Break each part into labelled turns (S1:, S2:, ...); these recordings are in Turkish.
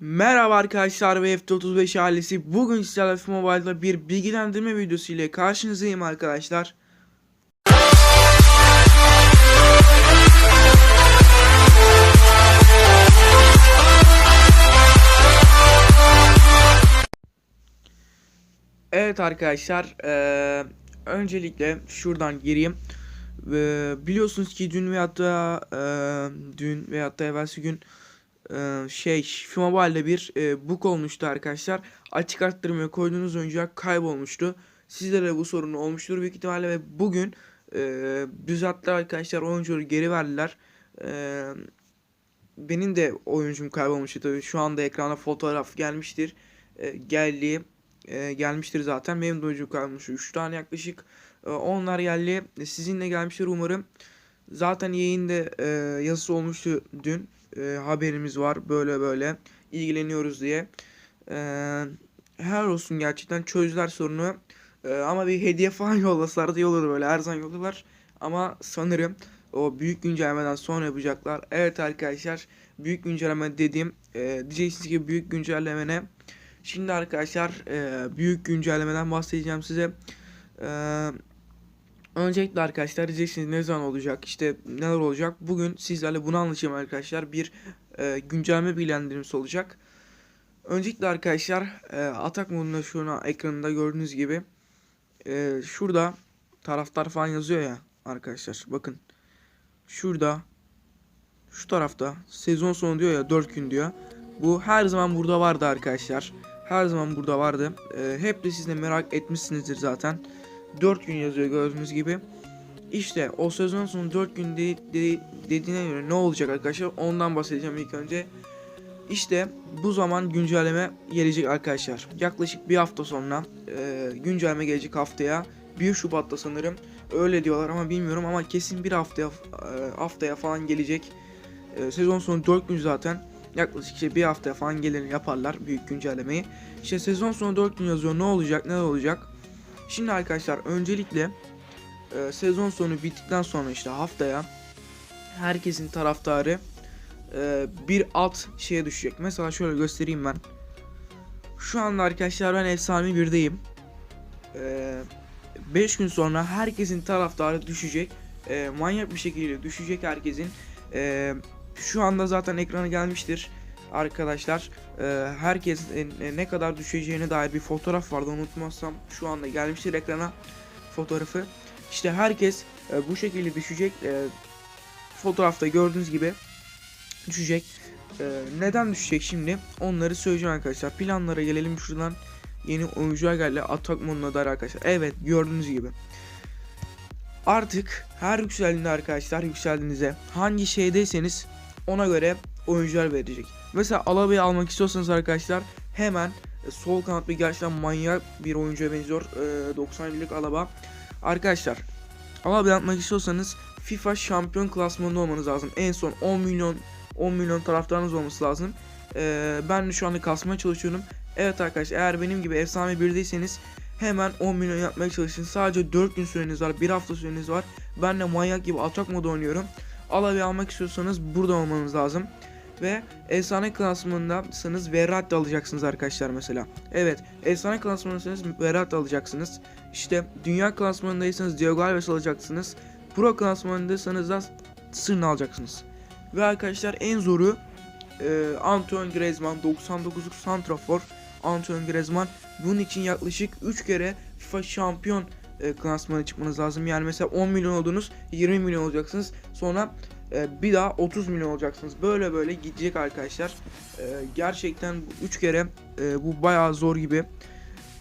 S1: Merhaba arkadaşlar ve F35 ailesi. Bugün sizlerle Mobile'da bir bilgilendirme videosu ile karşınızdayım arkadaşlar. Evet arkadaşlar, eee, öncelikle şuradan gireyim. Ve biliyorsunuz ki dün veyahut da eee, dün veyahut da evvelsi gün şey FIFA Mobile'de bir eee bug olmuştu arkadaşlar. Açık arttırmaya koyduğunuz oyuncak kaybolmuştu. Sizlere bu sorun olmuştur büyük ihtimalle ve bugün eee düzelttiler arkadaşlar oyuncuları geri verdiler. Eee, benim de oyuncum kaybolmuştu tabii. Şu anda ekrana fotoğraf gelmiştir. Eee geldiği e, gelmiştir zaten. Benim de oyuncum kalmış 3 tane yaklaşık. E, onlar geldi. Sizin de gelmiştir umarım. Zaten yayında e, yazısı olmuştu dün. E, haberimiz var böyle böyle ilgileniyoruz diye. E, her olsun gerçekten çözdüler sorunu. E, ama bir hediye falan yollasalardı iyi olurdu böyle her zaman yolluyorlar. Ama sanırım o büyük güncellemeden sonra yapacaklar. Evet arkadaşlar büyük güncelleme dediğim e, diyeceksiniz ki büyük güncelleme ne? Şimdi arkadaşlar e, büyük güncellemeden bahsedeceğim size. E, öncelikle arkadaşlar diyeceksiniz ne zaman olacak işte neler olacak. Bugün sizlerle bunu anlatacağım arkadaşlar. Bir e, güncelleme bilgilendirmesi olacak. Öncelikle arkadaşlar e, atak modunda şu an ekranında gördüğünüz gibi e, şurada taraftar falan yazıyor ya arkadaşlar bakın. Şurada şu tarafta sezon sonu diyor ya 4 gün diyor. Bu her zaman burada vardı arkadaşlar. Her zaman burada vardı. Ee, hep de siz de merak etmişsinizdir zaten. 4 gün yazıyor gördüğünüz gibi. İşte o sezon sonu 4 gün de, de- dediğine göre ne olacak arkadaşlar ondan bahsedeceğim ilk önce. İşte bu zaman güncelleme gelecek arkadaşlar. Yaklaşık bir hafta sonra e, güncelleme gelecek haftaya. 1 Şubat'ta sanırım. Öyle diyorlar ama bilmiyorum ama kesin bir haftaya e, haftaya falan gelecek. E, sezon sonu 4 gün zaten yaklaşık işte bir haftaya falan gelir yaparlar büyük güncellemeyi. İşte sezon sonu 4 gün yazıyor ne olacak ne olacak. Şimdi arkadaşlar öncelikle e, sezon sonu bittikten sonra işte haftaya herkesin taraftarı e, bir alt şeye düşecek. Mesela şöyle göstereyim ben. Şu anda arkadaşlar ben efsane birdeyim. 5 gün sonra herkesin taraftarı düşecek. E, manyak bir şekilde düşecek herkesin. E, şu anda zaten ekrana gelmiştir arkadaşlar. Ee, herkes e, ne kadar düşeceğine dair bir fotoğraf vardı unutmazsam şu anda gelmiştir ekrana fotoğrafı. İşte herkes e, bu şekilde düşecek. E, fotoğrafta gördüğünüz gibi düşecek. E, neden düşecek şimdi? Onları söyleyeceğim arkadaşlar. Planlara gelelim şuradan. Yeni oyuncular geldi. Atak moduna dair arkadaşlar. Evet gördüğünüz gibi. Artık her yükseldiğinde arkadaşlar yükseldiğinizde hangi şeydeyseniz ona göre oyuncular verecek. Mesela Alaba'yı almak istiyorsanız arkadaşlar hemen e, sol kanat bir gerçekten manyak bir oyuncuya benziyor. E, 91'lik Alaba. Arkadaşlar Alaba'yı almak istiyorsanız FIFA şampiyon klasmanında olmanız lazım. En son 10 milyon 10 milyon taraftarınız olması lazım. E, ben de şu anda kasmaya çalışıyorum. Evet arkadaşlar eğer benim gibi efsane birdeyseniz hemen 10 milyon yapmaya çalışın. Sadece 4 gün süreniz var. 1 hafta süreniz var. Ben de manyak gibi atak modu oynuyorum. Alavi almak istiyorsanız burada olmanız lazım. Ve efsane klasmanındasınız Verratti alacaksınız arkadaşlar mesela. Evet efsane klasmanındasınız Verratti alacaksınız. İşte dünya klasmanındaysanız Diego Alves alacaksınız. Pro klasmanındaysanız da Sırn alacaksınız. Ve arkadaşlar en zoru e, Antoine Griezmann 99'luk santrafor Antoine Griezmann bunun için yaklaşık 3 kere FIFA şampiyon e, klasmana çıkmanız lazım. Yani mesela 10 milyon oldunuz 20 milyon olacaksınız. Sonra e, bir daha 30 milyon olacaksınız. Böyle böyle gidecek arkadaşlar. E, gerçekten 3 kere e, bu bayağı zor gibi.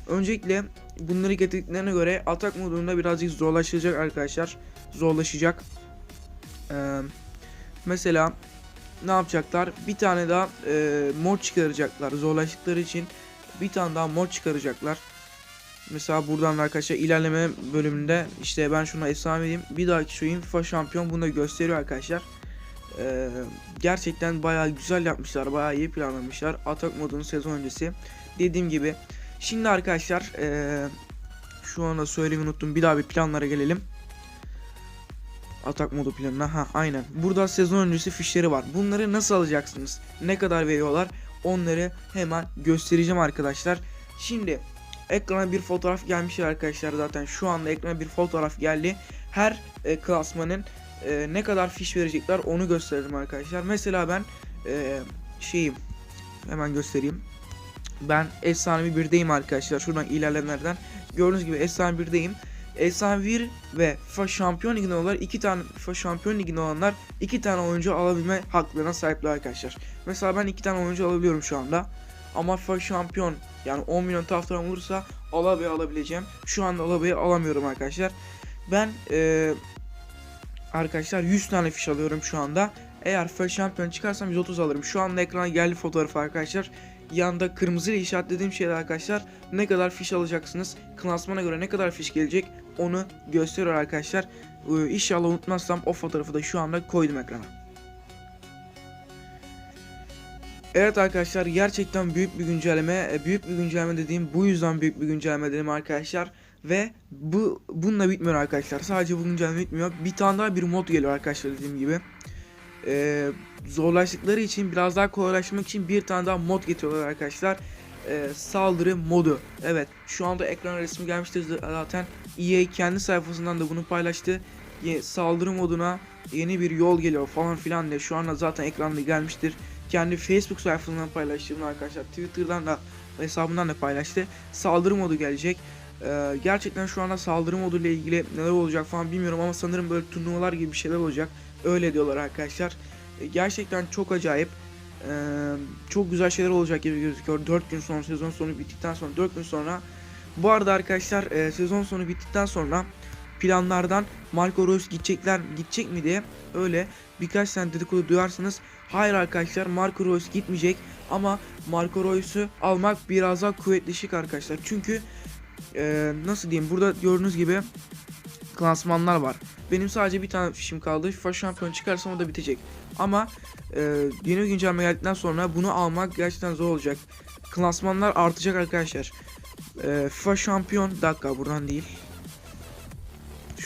S1: Öncelikle bunları getirdiklerine göre atak modunda birazcık zorlaşacak arkadaşlar. Zorlaşacak. E, mesela ne yapacaklar? Bir tane daha e, mod çıkaracaklar. Zorlaştıkları için bir tane daha mod çıkaracaklar. Mesela buradan arkadaşlar ilerleme bölümünde işte ben şuna efsane diyeyim. Bir dahaki şuyum FIFA şampiyon bunu da gösteriyor arkadaşlar. Ee, gerçekten bayağı güzel yapmışlar. Bayağı iyi planlamışlar. Atak modunu sezon öncesi. Dediğim gibi. Şimdi arkadaşlar ee, şu anda söylemeyi unuttum. Bir daha bir planlara gelelim. Atak modu planına. Ha aynen. Burada sezon öncesi fişleri var. Bunları nasıl alacaksınız? Ne kadar veriyorlar? onları hemen göstereceğim arkadaşlar. Şimdi ekrana bir fotoğraf gelmiş arkadaşlar zaten şu anda ekrana bir fotoğraf geldi. Her e, klasmanın e, ne kadar fiş verecekler onu gösterdim arkadaşlar. Mesela ben e, şeyim hemen göstereyim. Ben efsanevi birdeyim arkadaşlar. Şuradan ilerlemelerden gördüğünüz gibi efsane birdeyim. Efsane 1 ve FIFA Şampiyon Ligi'nde olanlar iki tane FIFA Şampiyon Ligi'nde olanlar iki tane oyuncu alabilme haklarına sahipler arkadaşlar. Mesela ben iki tane oyuncu alabiliyorum şu anda. Ama FIFA Şampiyon yani 10 milyon taraftarım olursa Alaba'yı alabileceğim. Şu anda Alaba'yı alamıyorum arkadaşlar. Ben eee arkadaşlar 100 tane fiş alıyorum şu anda. Eğer FIFA Şampiyon çıkarsam 130 alırım. Şu anda ekrana geldi fotoğrafı arkadaşlar. Yanında kırmızı işaretlediğim şeyler arkadaşlar ne kadar fiş alacaksınız. Klasmana göre ne kadar fiş gelecek onu gösteriyor arkadaşlar. Ee, İnşallah unutmazsam o fotoğrafı da şu anda koydum ekrana. Evet arkadaşlar gerçekten büyük bir güncelleme. E, Büyük bir güncelleme dediğim bu yüzden büyük bir güncelleme dedim arkadaşlar. Ve bu bununla bitmiyor arkadaşlar. Sadece bu güncelleme bitmiyor. Bir tane daha bir mod geliyor arkadaşlar dediğim gibi. Ee, zorlaştıkları için biraz daha kolaylaştırmak için bir tane daha mod getiriyorlar arkadaşlar. Ee, saldırı modu. Evet şu anda ekran resmi gelmiştir zaten. EA kendi sayfasından da bunu paylaştı. Saldırı moduna yeni bir yol geliyor falan filan diye şu anda zaten ekranda gelmiştir. Kendi Facebook sayfasından paylaştığını arkadaşlar Twitter'dan da hesabından da paylaştı. Saldırı modu gelecek. Ee, gerçekten şu anda saldırı modu ile ilgili neler olacak falan bilmiyorum ama sanırım böyle turnuvalar gibi bir şeyler olacak. Öyle diyorlar arkadaşlar. E, gerçekten çok acayip. Ee, çok güzel şeyler olacak gibi gözüküyor. 4 gün sonra sezon sonu bittikten sonra 4 gün sonra. Bu arada arkadaşlar e, sezon sonu bittikten sonra planlardan Marco Reus gidecekler gidecek mi diye öyle birkaç tane dedikodu duyarsınız. Hayır arkadaşlar Marco Reus gitmeyecek ama Marco Reus'u almak biraz daha kuvvetleşik arkadaşlar. Çünkü e, nasıl diyeyim burada gördüğünüz gibi klasmanlar var. Benim sadece bir tane fişim kaldı. FIFA şampiyon çıkarsam o da bitecek. Ama e, yeni güncelleme geldikten sonra bunu almak gerçekten zor olacak. Klasmanlar artacak arkadaşlar. E, FIFA şampiyon dakika buradan değil.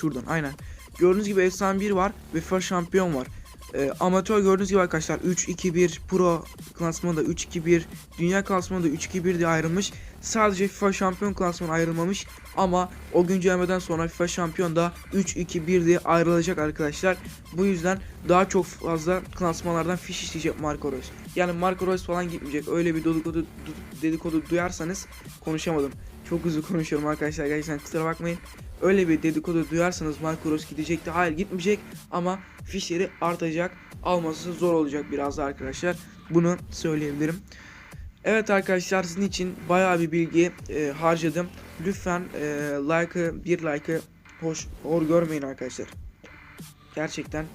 S1: Şuradan aynen. Gördüğünüz gibi efsane 1 var ve FIFA şampiyon var. E, amatör gördüğünüz gibi arkadaşlar 3-2-1 pro klasmanı da 3-2-1 dünya klasmanı da 3-2-1 diye ayrılmış. Sadece FIFA şampiyon klasmanı ayrılmamış ama o güncellemeden sonra FIFA şampiyon da 3-2-1 diye ayrılacak arkadaşlar. Bu yüzden daha çok fazla klasmanlardan fiş isteyecek Marco Reus. Yani Marco Reus falan gitmeyecek. Öyle bir dedikodu, dedikodu duyarsanız konuşamadım. Çok hızlı konuşuyorum arkadaşlar gerçekten kusura bakmayın. Öyle bir dedikodu duyarsanız Marco Reus gidecekti. Hayır gitmeyecek ama fişleri artacak. Alması zor olacak biraz da arkadaşlar. Bunu söyleyebilirim. Evet arkadaşlar sizin için bayağı bir bilgi e, harcadım. Lütfen e, like'ı bir like'ı hoş hor görmeyin arkadaşlar. Gerçekten.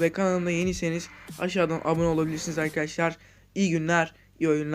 S1: Ve kanalıma yeniyseniz aşağıdan abone olabilirsiniz arkadaşlar. İyi günler, iyi oyunlar.